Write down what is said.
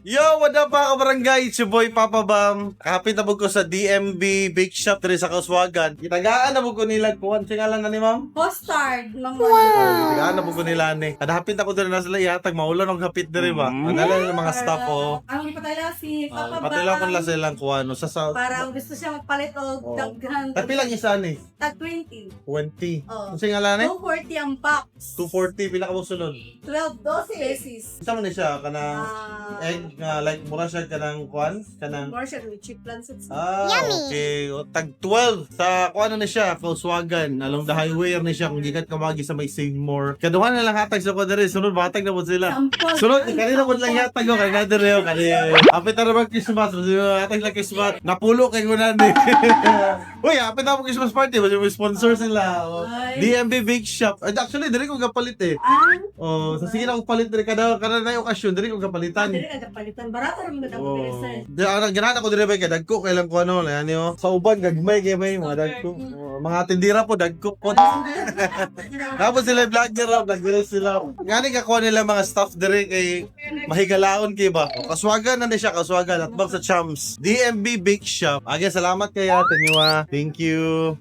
Yo, what up mga kabarangay? It's your boy Papa Bam. Kapit na ko sa DMB Bake Shop diri sa Kauswagan. Itagaan na ko nila. Kuhan siya nga lang na ni ma'am. Custard, mga Oh, itagaan na ko nila ni. Kadahapit na ko diri na sila yatag. Maulan ng hapit diri ba? Ang nala ng mga staff oh. Ang ipatala si Papa Pati lang kung lasa ilang kuha no. Sa sa... Parang gusto siya magpalit o Oh. daghan. Tapi lang isa ni. Tag 20. 20. Oh. Ang siya nga lang ni? 240 ang box. 240. Pila ka mo sunod? 12, 12 pesos. Isa man ni siya. Kanang Ah, egg nga like mura siya kanang kuhan. Kanang more siya with cheap lancets. Ah, okay. O, tag 12 sa kung ano na siya, Volkswagen, along the highway ni siya kung gikat ka magi sa may Save More. Kaduhan na lang hatag sa kodere, sunod batag na po sila. Sampol. Sunod, kanina po lang yatag ko, kanina din rin kanina. Apit na naman Christmas, hatag lang Christmas. Napulo kay kunan ni. Uy, apit na po Christmas party, mas may sponsor sila. O, Ay. DMB Bake Shop. Ay, actually, dili ko kapalit eh. Ah, Oh, sa sige na ko palit diri kada kada na yung okasyon, dili ko kapalitan. dili ka palitan. Barato naman na Oh. ako eh. Di ang ganahan ko dire ba kay dagko kailan ko ano yan yo. Sa uban gagmay kay may mga dagko. Oh, mga tindira po dagko po. Tapos sila vlogger raw, vlogger sila. Ngani ka kuha nila mga staff dire kay mahigalaon kay ba. O, kaswagan na ni siya, kaswagan at bang sa Chams. DMB Bake Shop. Aga salamat kay ate niyo ah. Thank you.